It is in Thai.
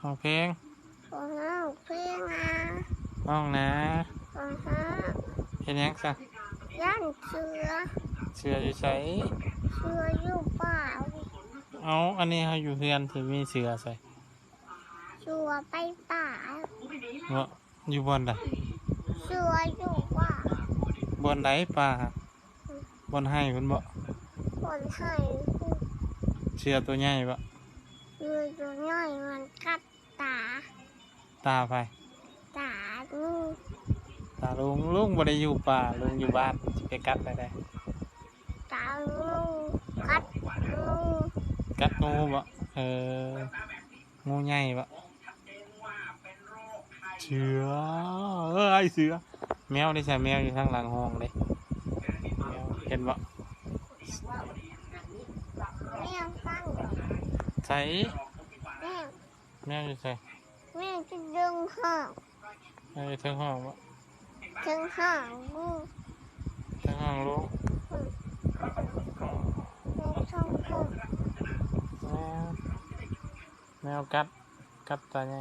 ห้องเพลงโอ้โหเพื่อนนะห้องนะโอ้โหเห็นยังซะย่านเสือเสืออยู่ใส่เสืออยู่ป่าเอาอันนี้เขาอยู่เพื่อนที่มีเสือใส่เสือไปป่าเนาะอยู่บนใดเสืออยู่ป่าบนใดป่าบนให้คุณบ่คนไทยเสือตัวใหญ่บ่เสือตัวน้อยมันกัด ตา ตาไปตาลูกตาลุงลุงบ่ได้อยู่ป่าลุงอยู่บ้านสิไปกัดได้ได้ตาลูกกัดลูกกัดงูบ่เอองูใหญ่บ่เสือเอ้ยเสือแมวได้ใช่แมวอยู่ข้างหลังห้องเลยแมวเห็นบ่แม่ฟังใส่แม่ แมวอยู่ใส่แม่จะดึงห้องแมวอยู่เทั้งห้องบ่ถึงห้องลูกเทั้งห้องลุงแม่ชอบห้องแมวแมวกัดกัดตาใหญ่